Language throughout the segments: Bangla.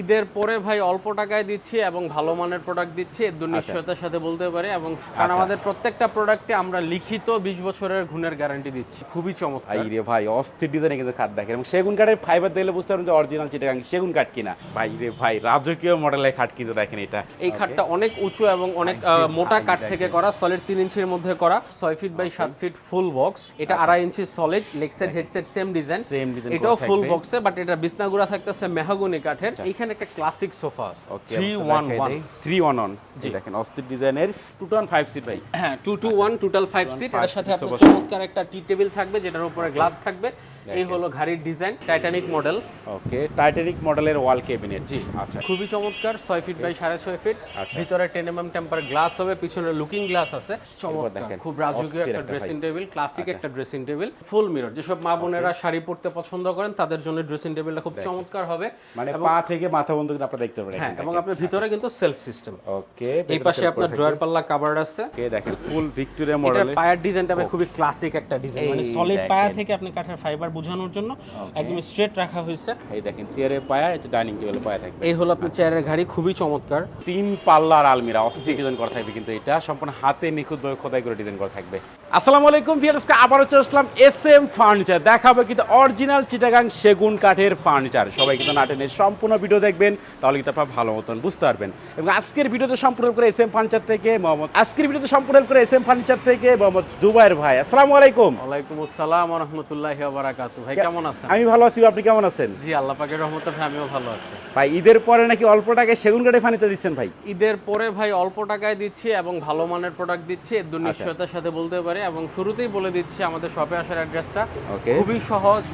ঈদের পরে ভাই অল্প টাকায় দিচ্ছি এবং ভালো মানের প্রোডাক্ট দিচ্ছি এর নিশ্চয়তার সাথে বলতে পারি। এবং কারণ আচ্ছা। আমাদের প্রত্যেকটা প্রোডাক্টে আমরা লিখিত বিশ বছরের গুণের গ্যারান্টি দিচ্ছি। খুবই চমৎকার। ভাই রে ভাই অস্থির ডিজাইনে কিন্তু খাট দেখেন। এবং সেগুন কাঠের ফাইবার দেখলে বুঝতে পারবেন যে অরিজিনাল চিটাগাং সেগুন কাঠ কিনা। ভাই রে ভাই রাজকীয় মডেলের খাট কিন্তু দেখেন এটা। এই খাটটা অনেক উঁচু এবং অনেক মোটা কাঠ থেকে করা সলিড তিন ইঞ্চির মধ্যে করা ছয় ফিট বাই সাত ফিট ফুল বক্স এটা আড়াই inch solid leg set headset same design same design এটাও ফুল। বক্সে বাট এটা বিছনাগুড়া থাকতেছে মেহাগুনি কাঠের। এইখানে একটা ক্লাসিক সোফা আছে। Three one one three one one জি। দেখেন অস্থির ডিজাইনের টু টন ফাইভ সিট ভাই। হ্যাঁ two two one total five seat এর সাথে আপনার চমৎকার একটা টি টেবিল থাকবে যেটার উপরে গ্লাস থাকবে। এই হলো ঘাড়ির design Titanic model okay Titanic মডেলের ওয়াল ক্যাবিনেট জি আচ্ছা। খুবই চমৎকার ছয় ফিট বাই সাড়ে ছয় ফিট আচ্ছা। ভিতরে ten M M temper glass হবে পিছনে লুকিং গ্লাস আছে। চমৎকার খুব রাজকীয় একটা ড্রেসিং টেবিল ক্লাসিক একটা ড্রেসিং টেবিল ফুল মিরর যেসব মা বোনেরা শাড়ি পরতে পছন্দ করেন তাদের জন্য ড্রেসিং টেবিলটা খুব চমৎকার হবে। মানে পা থেকে মাথা কিন্তু আপনারা দেখতে পারেন হ্যাঁ এবং আপনার ভিতরে কিন্তু সেলফ সিস্টেম ওকে এই পাশে আপনার ড্রয়ার পাল্লা কাভার্ড আছে। ওকে দেখেন ফুল ভিক্টোরিয়া মডেলের পায়ের ডিজাইনটা খুবই ক্লাসিক একটা ডিজাইন মানে সলিড পায়া থেকে আপনি কাঠের ফাইবার বোঝানোর জন্য একদম স্ট্রেট রাখা হয়েছে। এই দেখেন চেয়ারে পায়া ডাইনিং টেবিলে পায়া থাকবে। এই হলো আপনার চেয়ারের গাড়ি খুবই চমৎকার। তিন পাল্লার আলমিরা অস্থির ডিজাইন করা থাকবে কিন্তু এটা সম্পূর্ণ হাতে নিখুঁতভাবে খোদাই করে ডিজাইন করা থাকবে। আসসালামু আলাইকুম ভিউয়ার্সকে আবারও চলে আসলাম এস এম ফার্নিচার দেখাবে কিন্তু অরিজিনাল চিটাগাং সেগুন কাঠের ফার্নিচার সবাই কিন্তু নাটেনের সম্পূর্ণ ভিডিও দেখবেন তাহলে কিন্তু আপনারা ভালো মতন বুঝতে পারবেন। এবং আজকের ভিডিওতে সম্পূর্ণ করে এস এম ফার্নিচার থেকে মোহাম্মদ আজকের ভিডিওতে সম্পূর্ণ করে এস এম ফার্নিচার থেকে মোহাম্মদ জুবাইর ভাই। আসসালামু আলাইকুম। ওয়ালাইকুম আসসালাম ওয়া রাহমাতুল্লাহি ওয়া বারাকাতুহু ভাই কেমন আছেন? আমি ভালো আছি আপনি কেমন আছেন? জি আল্লাহ পাকের রহমতে ভাই আমিও ভালো আছি। ভাই ঈদের পরে নাকি অল্প টাকায় সেগুন কাঠে ফার্নিচার দিচ্ছেন ভাই? ঈদের পরে ভাই অল্প টাকায় দিচ্ছি এবং ভালো মানের প্রোডাক্ট দিচ্ছি এর আচ্ছা। নিশ্চয়তার সাথে বলতে পারি এবং শুরুতেই বলে দিচ্ছি আমাদের শপে আসার অ্যাড্রেসটা খুবই সহজ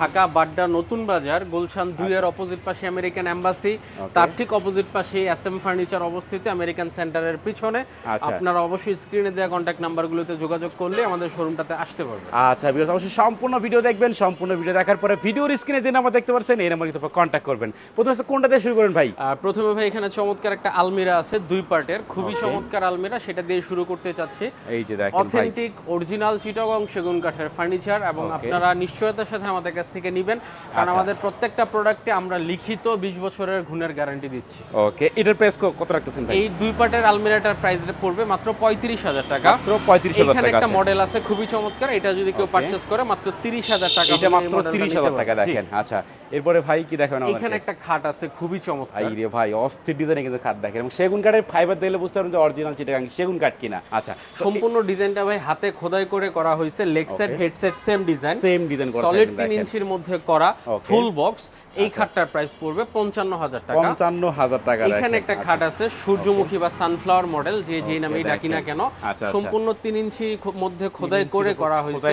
ঢাকা বাড্ডা নতুন বাজার গুলশান দুই এর অপোজিট পাশে আমেরিকান এম্বাসি তার ঠিক অপোজিট পাশে এস এম ফার্নিচার অবস্থিত আমেরিকান সেন্টারের পিছনে। আচ্ছা। আপনারা অবশ্যই স্ক্রিনে দেওয়া কন্ট্যাক্ট নাম্বারগুলোতে যোগাযোগ করলে আমাদের শোরুমটাতে আসতে পারবে আচ্ছা বিকজ অবশ্যই সম্পূর্ণ ভিডিও দেখবেন সম্পূর্ণ ভিডিও দেখার পরে ভিডিওর স্ক্রিনে যে নাম্বার দেখতে পাচ্ছেন এই নাম্বার কিন্তু কন্ট্যাক্ট করবেন। প্রথমে কোনটা দিয়ে শুরু করেন ভাই? প্রথমে ভাই এখানে চমৎকার একটা আলমিরা আছে দুই পার্টের। খুবই চমৎকার আলমিরা সেটা দিয়ে শুরু করতে চাচ্ছি। এই যে দেখেন ভাই। অথেন্টিক অরিজিনাল চিটাগং সেগুন কাঠের ফার্নিচার এবং আপনারা নিশ্চয়তার সাথে আমাদের কাছ থেকে নেবেন। কারণ আচ্ছা। আমাদের প্রত্যেকটা প্রোডাক্টে আমরা লিখিত বিশ বছরের গুণের গ্যারান্টি দিচ্ছি। ওকে এটার প্রাইস কত রাখতেছেন ভাই? এই দুই পার্টের আলমিরাটার প্রাইস পড়বে মাত্র পঁয়ত্রিশ হাজার টাকা। মাত্র পঁয়ত্রিশ হাজার এখানে টাকা একটা মডেল আছে খুবই চমৎকার। এটা যদি কেউ পারচেজ পারচেস করে মাত্র তিরিশ হাজার টাকা এটা মাত্র তিরিশ হাজার টাকা দেখেন আচ্ছা। এরপরে ভাই কি দেখাবেন এখানে একটা খাট আছে খুবই চমৎকার। ভাই রে ভাই অস্থির ডিজাইনে কিন্তু খাট দেখেন। এবং সেগুন কাঠের ফাইবার দেখলে বুঝতে পারবেন যে অরিজিনাল চিটাগাং সেগুন কাঠ কিনা। আচ্ছা সম্পূর্ণ ডিজাইনটা ভাই হাতে খোদাই করে করা হয়েছে leg set. Headset same design same design করা সলিড থাকবে, তিন দেখেন। ইঞ্চির মধ্যে করা ফুল বক্স এই খাটটার প্রাইস পড়বে পঞ্চান্ন হাজার টাকা। পঞ্চান্ন হাজার টাকা এখানে একটা আচ্ছা। খাট আছে সূর্যমুখী বা সানফ্লাওয়ার মডেল যে যে নামেই ডাকি না কেন আচ্ছা, আচ্ছা। সম্পূর্ণ তিন ইঞ্চি মধ্যে খোদাই করে করা হয়েছে।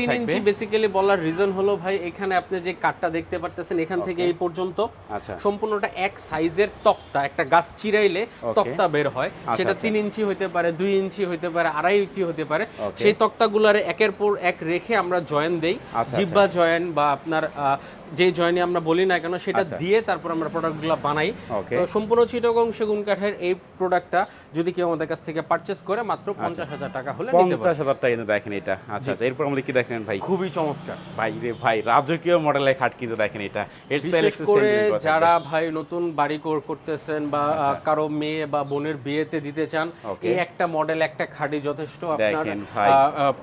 তিন। ইঞ্চি বেসিক্যালি বলার রিজন হলো ভাই এখানে আপনি যে কাঠটা দেখতে পারতেছেন এখান থেকে এই পর্যন্ত। আচ্ছা। সম্পূর্ণটা এক সাইজের তক্তা একটা গাছ চিরাইলে তক্তা বের হয়। সেটা আচ্ছা। তিন ইঞ্চি হইতে পারে দুই ইঞ্চি হইতে পারে আড়াই ইঞ্চি হতে পারে. সেই তক্তাগুলারে একের পর এক রেখে আমরা জয়েন দেই। আচ্ছা, জিব্বা জয়েন বা আপনার আহ, যে জয়েনে আমরা বলি না কেন সেটা আচ্ছা। দিয়ে তারপর আমরা প্রোডাক্টগুলো বানাই। তো সম্পূর্ণ চিটগং সেগুন কাঠের এই প্রোডাক্টটা যদি কেউ আমাদের কাছ থেকে পারচেজ করে মাত্র পঞ্চাশ হাজার টাকা হলে নিতে পঞ্চাশ হাজার টাকা কিন্তু দেখেন এটা। আচ্ছা আচ্ছা এরপর আমাদের কি দেখেন ভাই? খুবই চমৎকার। ভাই রে ভাই রাজকীয় মডেলের খাট কিন্তু দেখেন এটা। বিশেষ করে। যারা ভাই নতুন বাড়ি কর- করতেছেন বা আচ্ছা। কারও মেয়ে বা বোনের বিয়েতে দিতে চান এই একটা মডেল একটা খাটি যথেষ্ট আপনার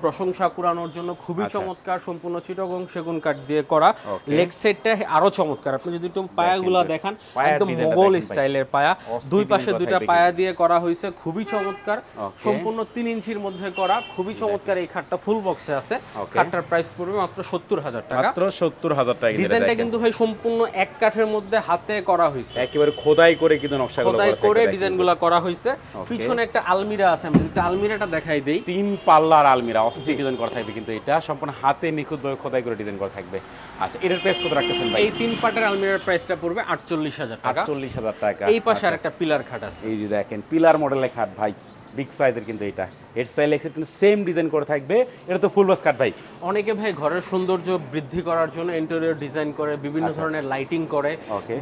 প্রশংসা কুড়ানোর জন্য খুবই আচ্ছা। চমৎকার সম্পূর্ণ চিটগং সেগুন কাঠ দিয়ে করা. লেগ সেটটা আরও চমৎকার। আপনি যদি একটু পায়াগুলা। দেখান একদম মোগল স্টাইলের পায়া। দুই পাশে দুইটা পায়া দিয়ে করা হয়েছে খুবই চমৎকার। সম্পূর্ণ তিন ইঞ্চির মধ্যে করা খুবই চমৎকার এই খাটটা ফুল বক্সে আছে। খাটটার প্রাইস পড়বে মাত্র সত্তর হাজার টাকা। মাত্র সত্তর হাজার টাকা ডিজাইনটা কিন্তু ভাই সম্পূর্ণ এক কাঠের মধ্যে হাতে করা হয়েছে। একেবারে খোদাই করে কিন্তু নকশাগুলো খোদাই করে ডিজাইনগুলো করা হয়েছে। পিছনে একটা আলমিরা আছে আমি যদি আলমিরাটা দেখাই দেই। তিন পাল্লার আলমিরা অস্থির ডিজাইন করা থাকবে কিন্তু এটা। সম্পূর্ণ হাতে নিখুঁতভাবে খোদাই করে ডিজাইন করা থাকবে। আচ্ছা এটার প্রাইস কত রাখতেছেন ভাই। এই তিন পাটের আলমিরার প্রাইসটা পড়বে আটচল্লিশ হাজার টাকা। আটচল্লিশ হাজার টাকা। এই পাশে আচ্ছা। আর একটা পিলার খাট আছে। এই যে দেখেন পিলার মডেলের খাট ভাই। বিগ সাইজের কিন্তু এটা। স্টাইল এক্সেট সেম ডিজাইন করে থাকবে। এটা তো ফুল বাস কাট ভাই অনেকে ভাই ঘরের সৌন্দর্য বৃদ্ধি করার জন্য ইন্টেরিয়র ডিজাইন করে বিভিন্ন ধরনের লাইটিং করে।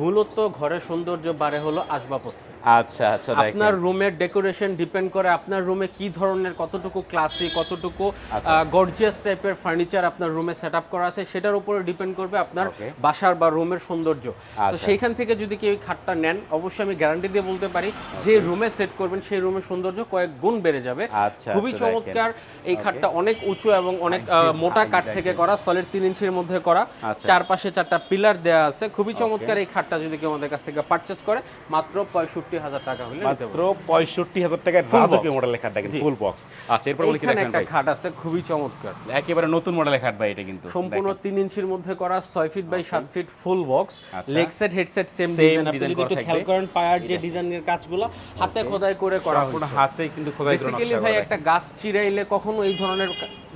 মূলত ঘরের সৌন্দর্য বাড়ে হলো আসবাবপত্র। আচ্ছা আচ্ছা আপনার রুমের ডেকোরেশন ডিপেন্ড করে আপনার রুমে কি ধরনের কতটুকু ক্লাসি কতটুকু আচ্ছা। গর্জিয়াস টাইপের ফার্নিচার আপনার রুমে সেট আপ করা আছে সেটার উপরে ডিপেন্ড করবে আপনার বাসার বা রুমের সৌন্দর্য। তো আচ্ছা। সেইখান থেকে যদি কেউ খাটটা নেন অবশ্যই আমি গ্যারান্টি দিয়ে বলতে পারি যে রুমে সেট করবেন সেই রুমের সৌন্দর্য কয়েক গুণ বেড়ে যাবে। আচ্ছা, খুবই আচ্ছা, চমৎকার। এই খাটটা অনেক উঁচু এবং অনেক মোটা কাঠ থেকে করা সলিড তিন ইঞ্চির মধ্যে করা। আচ্ছা। চারপাশে চারটা পিলার দেওয়া আছে। খুবই চমৎকার এই খাটটা যদি কেউ আমাদের কাছ থেকে পারচেস করে মাত্র পঁয়ষট্টি হাজার টাকা হলে মাত্র পঁয়ষট্টি হাজার টাকায় রাজকীয়। মডেলের খাট দেখেন ফুল বক্স আচ্ছা এরপর বলি দেখেন একটা খাট আছে খুবই চমৎকার। একেবারে নতুন মডেলের খাট ভাই এটা কিন্তু। সম্পূর্ণ তিন ইঞ্চির মধ্যে করা ছয় ফিট বাই সাত feet full box. Leg set headset same design আপনি যদি একটু খেয়াল করেন পায়ার যে ডিজাইনের কাজগুলো হাতে খোদাই করে করা হয়েছে। হাতে কিন্তু খোদাই করে বেসিক্যালি ভাই একটা গাছ চিরাইলে কখনো এই ধরনের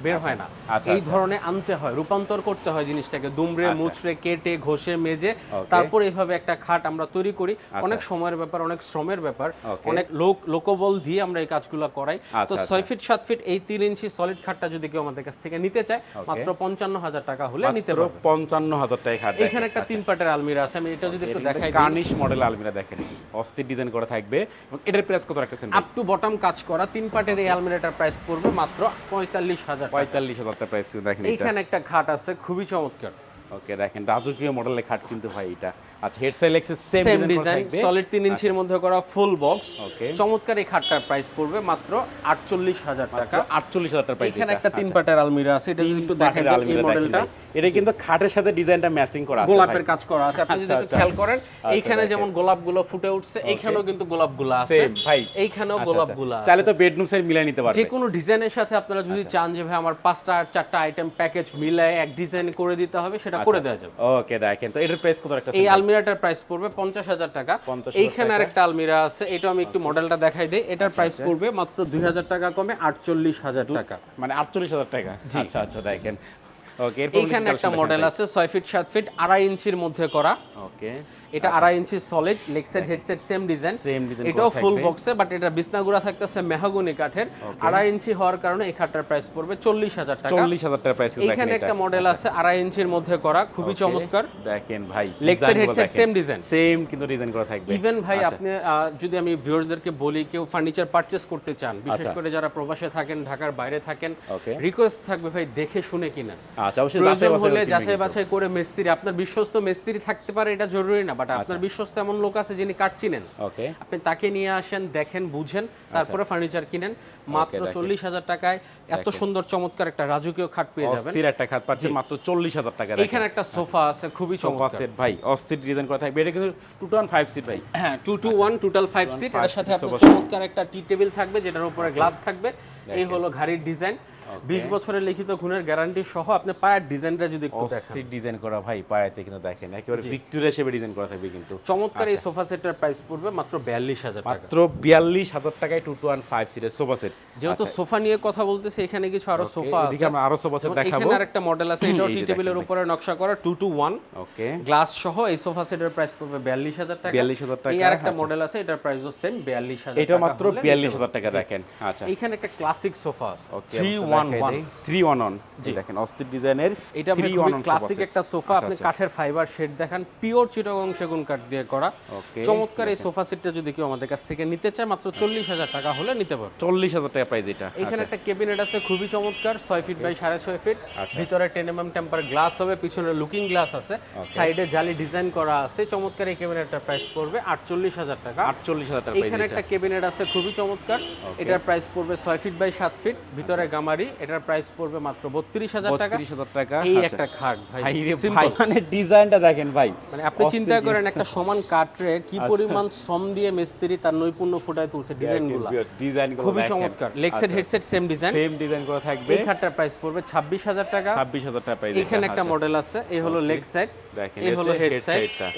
বের হয় না। আচ্ছা, এই আচ্ছা। ধরনের আনতে হয় রূপান্তর করতে হয় জিনিসটাকে। দুমড়ে আচ্ছা। মুচড়ে কেটে ঘষে মেজে তারপর এইভাবে একটা খাট আমরা তৈরি করি। অনেক সময়ের ব্যাপার অনেক শ্রমের ব্যাপার। অনেক লোক লোকবল দিয়ে আমরা এই কাজগুলো করাই। তো। ছয় ফিট সাত ফিট এই তিন ইঞ্চি সলিড খাটটা যদি কেউ আমাদের কাছ থেকে নিতে চায় মাত্র পঞ্চান্ন হাজার টাকা হলে নিতে পারবে। পঞ্চান্ন হাজার টাকা খাট এখানে একটা তিন পাটের আলমিরা আছে আমি এটা যদি একটু দেখাই কার্নিশ মডেল আলমিরা দেখেন। অস্থির ডিজাইন করা থাকবে। এবং এটার প্রাইস কত রাখতেছেন আপ টু বটম কাজ করা তিন পাটের এই আলমিরাটার প্রাইস পড়বে মাত্র পঁয়তাল্লিশ হাজার। পঁয়তাল্লিশ হাজার টাকা। প্রাইস দেখেন এখানে একটা খাট আছে খুবই চমৎকার। ওকে দেখেন রাজকীয় মডেলের খাট কিন্তু ভাই এটা। আচ্ছা হেড সাইল এক্সেস সেম ডিজাইন সলিড ইঞ্চির মধ্যে করা ফুল বক্স চমৎকার এই খাটটার প্রাইস পড়বে মাত্র আটচল্লিশ হাজার টাকা। আটচল্লিশ হাজার টাকা প্রাইস এখানে একটা তিন পাটের আলমিরা আছে এটা যদি একটু দেখেন আচ্ছা। এই মডেলটা এটা কিন্তু খাটের সাথে ডিজাইনটা ম্যাচিং করা আছে গোলাপের। কাজ করা আছে। আপনি যদি আচ্ছা, একটু আচ্ছা। খেয়াল করেন আচ্ছা, এইখানে যেমন গোলাপগুলো ফুটে উঠছে এইখানেও কিন্তু গোলাপগুলো আছে। ভাই। এইখানেও আচ্ছা, গোলাপগুলো আচ্ছা। আছে। চাইলে তো বেডরুম সাইড মিলাই নিতে পারবে। যে কোনো ডিজাইনের সাথে আপনারা যদি আচ্ছা। চান যে ভাই আমার পাঁচটা চারটা আইটেম প্যাকেজ মিলায় এক ডিজাইন করে দিতে হবে সেটা আচ্ছা। করে দেওয়া যাবে। ওকে দেখেন। তো এটার প্রাইস কত রাখতেছেন এই? আলমিরাটার প্রাইস পড়বে পঞ্চাশ হাজার টাকা। 50,000 এইখানে আর একটা আলমিরা আছে এটা আমি একটু মডেলটা দেখাই দিই। এটার প্রাইস পড়বে মাত্র দুই হাজার টাকা কমে আটচল্লিশ হাজার টাকা। মানে আটচল্লিশ হাজার টাকা? আচ্ছা আচ্ছা দেখেন। ওকে এইখানে একটা মডেল আছে ছয় ফিট সাত ফিট আড়াই ইঞ্চির মধ্যে করা। ওকে এটা আড়াই inch solid leg set headset same design আচ্ছা। Same design এটাও ফুল বক্সে বাট এটা বিছনাগুড়া থাকতেছে মেহগনি কাঠের। আড়াই ইঞ্চি হওয়ার কারণে এই খাটটার প্রাইস পড়বে চল্লিশ হাজার টাকা। চল্লিশ হাজার টাকা প্রাইস এইখানে একটা মডেল আছে আড়াই ইঞ্চির মধ্যে করা খুবই চমৎকার। দেখেন ভাই set, headset, same design. Same কিন্তু ডিজাইন করা থাকবে। ইভেন ভাই আচ্ছা। আপনি যদি আমি ভিউয়ারদেরকে বলি কেউ ফার্নিচার পারচেস করতে চান বিশেষ আচ্ছা। করে যারা প্রবাসে থাকেন ঢাকার বাইরে থাকেন রিকোয়েস্ট থাকবে ভাই দেখে শুনে কিনা আচ্ছা অবশ্যই যাচাই বাছাই হলে করে কিনবেন যাচাই বাছাই করে মিস্ত্রি আপনার বিশ্বস্ত মিস্ত্রি থাকতে পারে এটা জরুরি না বাট আচ্ছা। আপনার বিশ্বস্ত এমন লোক আছে যিনি কাঠ চিনেন। ওকে। আপনি তাকে নিয়ে আসেন দেখেন বুঝেন তারপরে ফার্নিচার কিনেন। মাত্র চল্লিশ হাজার টাকায় এত সুন্দর চমৎকার একটা রাজকীয় খাট পেয়ে যাবেন। অস্থির একটা খাট পাচ্ছেন মাত্র চল্লিশ হাজার টাকা এখানে একটা সোফা আছে খুবই সোফা চমৎকার। সেট ভাই অস্থির ডিজাইন করা থাকবে। এটা কিন্তু টু টন ফাইভ সিট ভাই। হ্যাঁ two two one total five seat এর সাথে আপনার চমৎকার একটা টি টেবিল থাকবে যেটার উপরে গ্লাস থাকবে। এই হলো ঘাড়ির ডিজাইন বিশ বছরের লিখিত গুণের গ্যারান্টি সহ আপনি পায়ের ডিজাইনটা যদি একটু দেখেন। ডিজাইন করা ভাই পায়াতে কিন্তু দেখেন একেবারে ভিক্টোরিয়া শেপে ডিজাইন করা থাকবে কিন্তু। চমৎকার আচ্ছা। এই সোফা সেটের প্রাইস পড়বে মাত্র বিয়াল্লিশ হাজার টাকা। মাত্র বিয়াল্লিশ হাজার টাকায় টু টু ওয়ান ফাইভ সিটের সোফা সেট। যেহেতু সোফা নিয়ে কথা বলতেছি এখানে কিছু আরও সোফা এদিকে আছে। আমরা আরও সোফা সেট দেখাবো এখানে আরেকটা মডেল আছে এটাও এই টি টেবিলের উপরে নকশা করা two two one okay glass সহ এই সোফা সেটের প্রাইস পড়বে বিয়াল্লিশ হাজার টাকা। 42,000 টাকা, এই আরেকটা আচ্ছা। মডেল আছে এটার প্রাইসও সেম বিয়াল্লিশ হাজার এটা মাত্র বিয়াল্লিশ হাজার টাকা দেখেন আচ্ছা। এখানে একটা ক্লাসিক সোফা আছে ওকে দেখেন অস্থির ডিজাইনের এটা খুবই ওয়ান ওয়ান ক্লাসিক একটা সোফা। আচ্ছা, আপনি আচ্ছা। কাঠের ফাইবার শেড দেখান পিওর চিটাগং সেগুন কাঠ দিয়ে করা। চমৎকার এই সোফা সেটটা যদি কেউ আমাদের কাছ থেকে নিতে চায় মাত্র চল্লিশ হাজার টাকা হলে নিতে পারবে চল্লিশ হাজার টাকা প্রাইস এটা। এখানে আচ্ছা। একটা কেবিনেট আছে খুবই চমৎকার ছয় ফিট বাই সাড়ে ছয় ফিট আচ্ছা। ভিতরে টেম্পার গ্লাস হবে পিছনে লুকিং গ্লাস আছে। সাইডে জালি ডিজাইন করা আছে চমৎকার এই কেবিনেটটার প্রাইস পড়বে আটচল্লিশ হাজার টাকা। আটচল্লিশ হাজার টাকা এখানে একটা কেবিনেট আছে খুবই চমৎকার। এটার প্রাইস পড়বে ছয় ফিট বাই সাত ফিট ভিতরে গামারি এটার প্রাইস পড়বে মাত্র বত্রিশ হাজার টাকা। বত্রিশ হাজার টাকা। এই আচ্ছা। একটা খাট ভাই। মানে ডিজাইনটা দেখেন ভাই। মানে আপনি চিন্তা করেন একটা সমান কাঠরে কি আচ্ছা। পরিমাণ শ্রম দিয়ে মিস্ত্রি তার নৈপুণ্য ফুটায় তুলছে ডিজাইনগুলো। ডিজাইন খুবই চমৎকার। Leg set headset same design same design করা থাকবে। এই খাটটার প্রাইস পড়বে ছাব্বিশ হাজার টাকা। ছাব্বিশ হাজার টাকা এখানে একটা মডেল আছে এই হলো লেগ সাইড এই হলো হেড।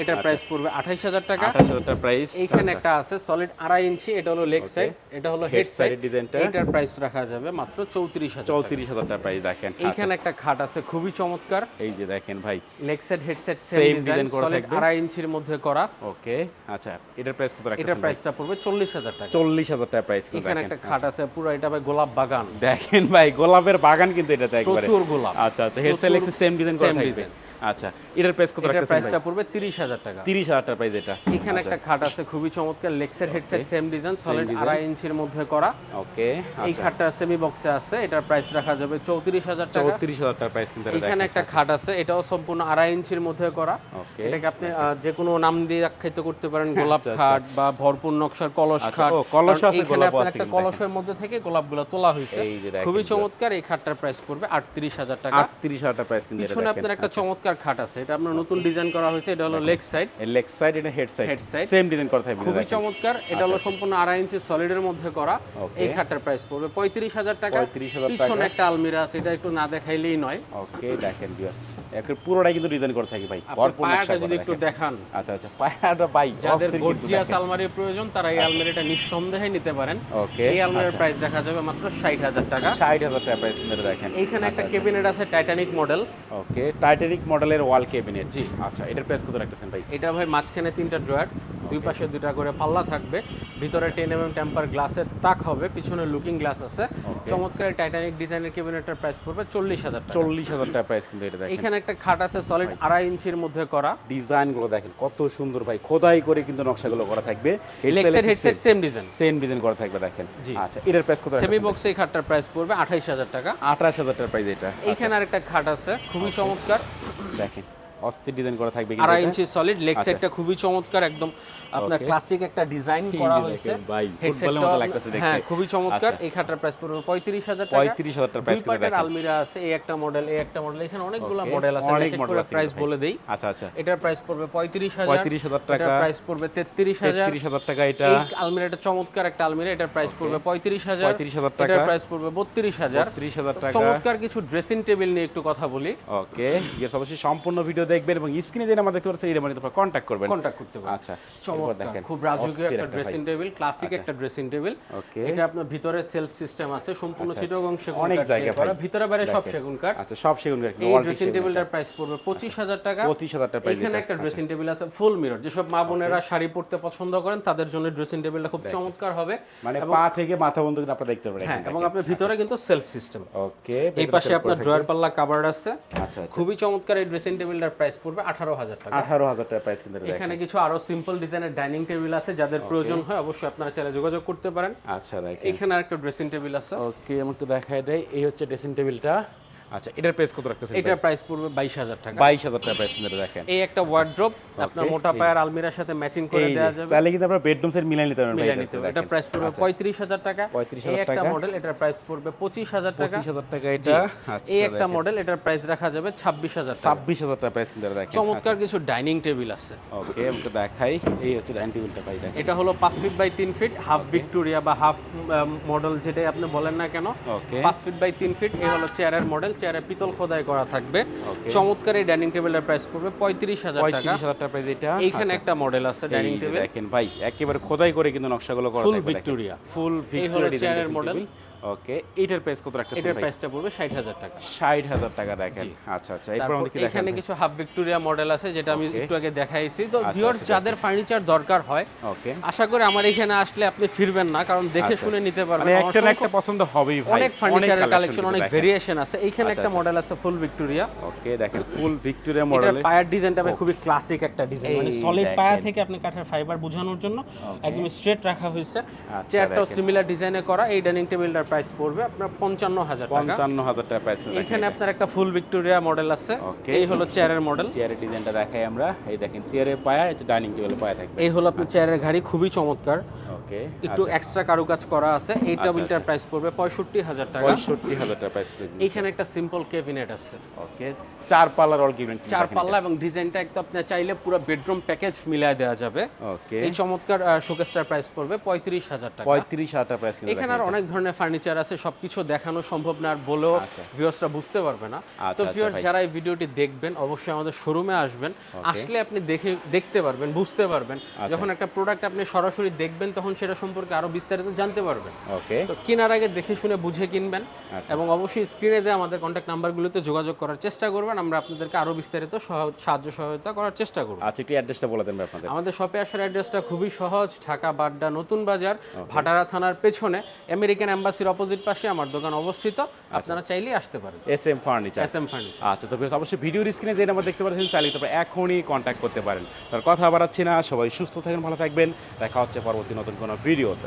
এটার আচ্ছা। প্রাইস পড়বে আঠাইশ হাজার টাকা। আঠাশ হাজার টাকা প্রাইস এইখানে একটা আছে সলিড আড়াই ইঞ্চি এটা হলো লেগ সাইড এটা হলো হেড সাইড ডিজাইনটা। এটার প্রাইস রাখা যাবে মাত্র চৌত্রিশ হাজার চৌত্রিশ হাজার টাকা। প্রাইস দেখেন। আচ্ছা, এইখানে একটা খাট আছে খুবই চমৎকার। এই যে দেখেন ভাই। লেগ হেডসেট সেম ডিজাইন করা থাকবে। আড়াই ইঞ্চির মধ্যে করা। ওকে আচ্ছা এটার প্রাইস কত রাখছেন এটার প্রাইসটা পড়বে চল্লিশ হাজার টাকা। চল্লিশ হাজার টাকা প্রাইস এখানে একটা খাট আছে পুরো এটা ভাই গোলাপ বাগান। দেখেন ভাই গোলাপের বাগান কিন্তু এটাতে একবারে। প্রচুর গোলাপ। আচ্ছা আচ্ছা হেডসেট সেম ডিজাইন করা থাকবে। আচ্ছা এটার প্রাইস কত রাখছেন প্রাইসটা পড়বে তিরিশ হাজার টাকা। তিরিশ হাজার টাকা প্রাইস এটা। এখানে একটা খাট আছে খুবই চমৎকার লেক্সের হেডসেট সেম ডিজাইন সলিড আড়াই ইঞ্চির মধ্যে করা। ওকে এই আচ্ছা। খাটটা সেমি বক্সে আছে এটার প্রাইস রাখা যাবে চৌত্রিশ হাজার টাকা। চৌত্রিশ হাজার টাকা প্রাইস কিন্তু এখানে একটা খাট আছে এটাও সম্পূর্ণ আড়াই ইঞ্চির মধ্যে করা। ওকে এটাকে আপনি যে কোনো নাম দিয়ে আখ্যায়িত করতে পারেন গোলাপ আচ্ছা, খাট বা ভরপুর নকশার কলস আচ্ছা, খাট। ও, কলসও আছে, আপনার আছে একটা কলসের মধ্যে থেকে গোলাপগুলো তোলা হয়েছে। খুবই চমৎকার এই খাটটার প্রাইস পড়বে আটত্রিশ হাজার টাকা। আটত্রিশ হাজার টাকা প্রাইস কিন্তু এটা আপনার একটা চমৎকার খাট আছে? এটা আপনার নতুন ডিজাইন করা হয়েছে এটা হলো লেগ সাইড লেগ সাইড এটা head side Head side। Same design করা থাকবে খুবই চমৎকার। এটা হলো আচ্ছা, সম্পূর্ণ আড়াই ইঞ্চি সলিডের মধ্যে করা। এই খাটটার প্রাইস পড়বে পঁয়ত্রিশ হাজার টাকা। 35,000 টাকা। পিছনে একটা আলমিরা আছে এটা একটু না দেখাইলেই নয়। ওকে দেখেন ভিউয়ার্স একের পুরোটাই কিন্তু ডিজাইন করা থাকে ভাই। পায়াটা যদি একটু দেখান। আচ্ছা আচ্ছা পায়াটা ভাই যাদের গর্জিয়াস দেখেন। আলমারির প্রয়োজন তারা এই আলমারিটা নিঃসন্দেহে নিতে পারেন। ওকে এই আলমারির প্রাইস দেখা যাবে মাত্র ষাট হাজার টাকা। ষাট হাজার টাকা প্রাইস কিন্তু দেখেন। এইখানে একটা ক্যাবিনেট আছে টাইটানিক মডেল ওকে টাইটানিক মডেলের ওয়াল ক্যাবিনেট জি আচ্ছা এটার প্রাইস কত রাখতেছেন ভাই? এটা ভাই মাঝখানে তিনটা ড্রয়ার দুই পাশে দুইটা করে পাল্লা থাকবে। ভিতরে টেন এম টেম্পার গ্লাসের তাক হবে পিছনে লুকিং গ্লাস আছে। চমৎকার টাইটানিক ডিজাইনের ক্যাবিনেটের প্রাইস পড়বে চল্লিশ হাজার চল্লিশ হাজার টাকা প্রাইস কিন্তু এটা দেখেন। এখানে একটা খাট আছে সলিড আড়াই ইঞ্চির মধ্যে করা। ডিজাইনগুলো দেখেন কত সুন্দর ভাই। খোদাই করে কিন্তু নকশাগুলো করা থাকবে। Headset same design same design করা থাকবে দেখেন। জি। আচ্ছা এটার প্রাইস কত সেমি বক্স এই খাটটার প্রাইস পড়বে আঠাইশ হাজার টাকা। আঠাশ হাজার টাকা প্রাইস এটা। এইখানে আরেকটা খাট আছে খুবই চমৎকার। দেখেন অস্থির ডিজাইন করা থাকবে কিন্তু আড়াই এটা। Inch solid leg. সাইডটা খুবই চমৎকার একদম আপনার ক্লাসিক একটা ডিজাইন করা হয়েছে। ভাই, ফুটবলের মতো লাগতেছে দেখতে। হ্যাঁ খুবই চমৎকার। আচ্ছা। এই খাটটার প্রাইস পড়বে পঁয়ত্রিশ হাজার টাকা। পঁয়ত্রিশ হাজার টাকা প্রাইস কিন্তু পার্টের আলমিরা আছে এই একটা মডেল এই একটা মডেল এখানে অনেকগুলো মডেল আছে। অনেক করে আছে প্রাইস বলে দেই। আচ্ছা আচ্ছা। এটার প্রাইস পড়বে পঁয়ত্রিশ হাজার। 35,000 টাকা। এটার প্রাইস পড়বে তেত্রিশ হাজার। তেত্রিশ হাজার টাকা এটা। এই আলমিরাটা চমৎকার একটা আলমিরা এটার প্রাইস পড়বে পঁয়ত্রিশ হাজার। 35,000 টাকা। এটার প্রাইস পড়বে বত্রিশ হাজার। ত্রিশ হাজার টাকা। চমৎকার কিছু ড্রেসিং টেবিল নিয়ে একটু কথা বলি। ওকে ইয়েস অবশ্যই সম্পূর্ণ ভিডিও দেখবেন এবং স্ক্রিনে যে নাম্বার দেখতে পাচ্ছেন এই নাম্বারে আপনারা কন্ট্যাক্ট করবেন। কন্ট্যাক্ট করতে পারেন আচ্ছা চমৎকার দেখেন খুব রাজকীয় একটা ড্রেসিং টেবিল ক্লাসিক একটা ড্রেসিং টেবিল ওকে এটা আপনার ভিতরে সেলফ সিস্টেম আছে সম্পূর্ণ আচ্ছা, চিটগং সেগুন অনেক জায়গা। ভাই। ভিতরে বাইরে সব সেগুন কাঠ আচ্ছা সব সেগুন কাঠ এই ড্রেসিং টেবিলটার প্রাইস পড়বে পঁচিশ হাজার টাকা। পঁচিশ হাজার টাকা প্রাইস এখানে একটা ড্রেসিং টেবিল আছে ফুল মিরর যেসব মা বোনেরা শাড়ি পরতে পছন্দ করেন তাদের জন্য ড্রেসিং টেবিলটা খুব চমৎকার হবে। মানে পা থেকে মাথা বন্ধ করে আপনারা দেখতে পারেন হ্যাঁ এবং আপনার ভিতরে কিন্তু সেলফ সিস্টেম ওকে এই পাশে আপনার ড্রয়ার পাল্লা কাভার্ড আছে। আচ্ছা আচ্ছা। খুবই চমৎকার এই ড্রেসিং টেবিলটার প্রাইস পড়বে আঠারো হাজার টাকা। আঠারো হাজার টাকা প্রাইস কিন্তু এখানে কিছু আরও সিম্পল ডিজাইনের ডাইনিং টেবিল আছে যাদের প্রয়োজন হয় অবশ্যই আপনারা চাইলে যোগাযোগ করতে পারেন। আচ্ছা দেখেন। এখানে আরেকটা ড্রেসিং টেবিল আছে। ওকে আমাকে দেখায় দেয় এই হচ্ছে ড্রেসিং টেবিলটা আচ্ছা এটার প্রাইস কত রাখতেছেন এটার প্রাইস পড়বে বাইশ হাজার টাকা। বাইশ হাজার টাকা প্রাইস এটা দেখেন। এই একটা ওয়ার্ড্রপ আপনার মোটা পায়ের আলমিরার সাথে ম্যাচিং করে দেওয়া যাবে। তাহলে কিন্তু আপনারা বেডরুম সেট মিলাই নিতে নিতে। এটা প্রাইস পড়বে পঁয়ত্রিশ হাজার টাকা। 35,000 এই একটা মডেল এটার প্রাইস পড়বে পঁচিশ হাজার টাকা। পঁচিশ হাজার টাকা এটা। আচ্ছা এই একটা মডেল এটার প্রাইস রাখা যাবে ছাব্বিশ হাজার টাকা। ছাব্বিশ হাজার টাকা প্রাইস কিন্তু দেখেন। চমৎকার কিছু ডাইনিং টেবিল আছে। ওকে দেখাই। এই হচ্ছে ডাইনিং টেবিলটা ভাই দেখেন। এটা হলো পাঁচ ফিট বাই তিন ফিট হাফ ভিক্টোরিয়া বা হাফ মডেল যেটাই আপনি বলেন না কেন ওকে। পাঁচ ফিট বাই তিন ফিট এই হলো চেয়ারের মডেল চেয়ারে পিতল খোদাই করা থাকবে. চমৎকার এই ডাইনিং টেবিলের প্রাইস পড়বে পঁয়ত্রিশ হাজার টাকা পঁয়ত্রিশ হাজার টাকা প্রাইস এটা এইখানে একটা মডেল আছে ডাইনিং টেবিল দেখেন ভাই একেবারে খোদাই করে কিন্তু নকশাগুলো করা ফুল ভিক্টোরিয়া। ফুল ভিক্টোরিয়া ডিজাইনের মডেল। ওকে এটার প্রাইস কত রাখতেছেন এটার প্রাইসটা পড়বে ষাট হাজার টাকা। ষাট হাজার টাকা দেখেন। আচ্ছা আচ্ছা এরপর তারপর আমাদের কি দেখেন এখানে কিছু হাফ ভিক্টোরিয়া মডেল আছে যেটা আমি একটু আগে দেখাইছি। তো আচ্ছা, ভিউয়ার্স আচ্ছা, যাদের ফার্নিচার দরকার হয় ওকে। আশা করি আমার এখানে আসলে আপনি ফিরবেন না কারণ দেখে আচ্ছা। শুনে নিতে পারবেন। মানে একটা না একটা পছন্দ হবেই ভাই। অনেক ফার্নিচারের কালেকশন অনেক ভেরিয়েশন আছে। এইখানে আচ্ছা, একটা আচ্ছা। মডেল আছে ফুল ভিক্টোরিয়া ওকে দেখেন ফুল ভিক্টোরিয়া মডেলে পায়ার ডিজাইনটা খুবই ক্লাসিক একটা ডিজাইন মানে সলিড পায়া থেকে আপনি কাঠের ফাইবার বোঝানোর জন্য একদম স্ট্রেট রাখা হয়েছে। আচ্ছা, চেয়ারটাও সিমিলার ডিজাইনে করা এই ডাইনিং টেবিলটার প্রাইস পড়বে আপনার পঞ্চান্ন হাজার টাকা। পঞ্চান্ন হাজার টাকা প্রাইস এখানে আপনার একটা ফুল ভিক্টোরিয়া মডেল আছে। এই হলো চেয়ারের মডেল চেয়ারের ডিজাইনটা দেখাই আমরা। এই দেখেন চেয়ারের পায়া ডাইনিং টেবিলের পায়া থাকবে। এই হলো আপনার চেয়ারের গাড়ি খুবই চমৎকার। ওকে একটু এক্সট্রা কারুকাজ করা আছে। এই আচ্ছা, টেবিলটার আচ্ছা। প্রাইস পড়বে পঁয়ষট্টি হাজার টাকা। পঁয়ষট্টি হাজার টাকা প্রাইস এইখানে একটা সিম্পল কেবিনেট আছে। ওকে চার পাল্লার অল গিভেন চার পাল্লা এবং ডিজাইনটা একদম আপনি চাইলে পুরো বেডরুম প্যাকেজ মিলিয়ে দেওয়া যাবে। ওকে এই চমৎকার শোকেসটার প্রাইস পড়বে পঁয়ত্রিশ হাজার টাকা। পঁয়ত্রিশ হাজার টাকা প্রাইস এখানে আর অনেক ধরনের ফার্নিচার ফার্নিচার আছে সবকিছু দেখানো সম্ভব না আর বলেও আচ্ছা। ভিউয়ার্সরা বুঝতে পারবে না। আচ্ছা, তো আচ্ছা, ভিউয়ার্স যারা এই ভিডিওটি দেখবেন অবশ্যই আমাদের শোরুমে আসবেন। আসলে আপনি দেখে দেখতে পারবেন বুঝতে পারবেন। আচ্ছা। যখন একটা প্রোডাক্ট আপনি সরাসরি দেখবেন তখন সেটা সম্পর্কে আরও বিস্তারিত জানতে পারবেন। ওকে তো কেনার আগে দেখে শুনে বুঝে কিনবেন আচ্ছা। এবং অবশ্যই স্ক্রিনে দিয়ে আমাদের কন্ট্যাক্ট নাম্বারগুলোতে যোগাযোগ করার চেষ্টা করবেন। আমরা আপনাদেরকে আরও বিস্তারিত সাহায্য সহায়তা করার চেষ্টা করব। আচ্ছা একটু অ্যাড্রেসটা বলে দেন আপনাদের। আমাদের শপে আসার অ্যাড্রেসটা খুবই সহজ ঢাকা বাড্ডা নতুন বাজার ভাটারা থানার পেছনে আমেরিকান এম্বাসির অপোজিট পাশে আমার দোকান অবস্থিত। আপনারা চাইলেই আসতে পারেন S M furniture. S M furniture. আচ্ছা তো ফ্রেন্ডস অবশ্যই ভিডিওর স্ক্রিনে যে নাম্বার দেখতে পাচ্ছেন চাইলে তারপর এখনই কন্ট্যাক্ট করতে পারেন। তার কথা বাড়াচ্ছি না সবাই সুস্থ থাকেন ভালো থাকবেন। দেখা হচ্ছে পরবর্তী নতুন কোনো ভিডিওতে।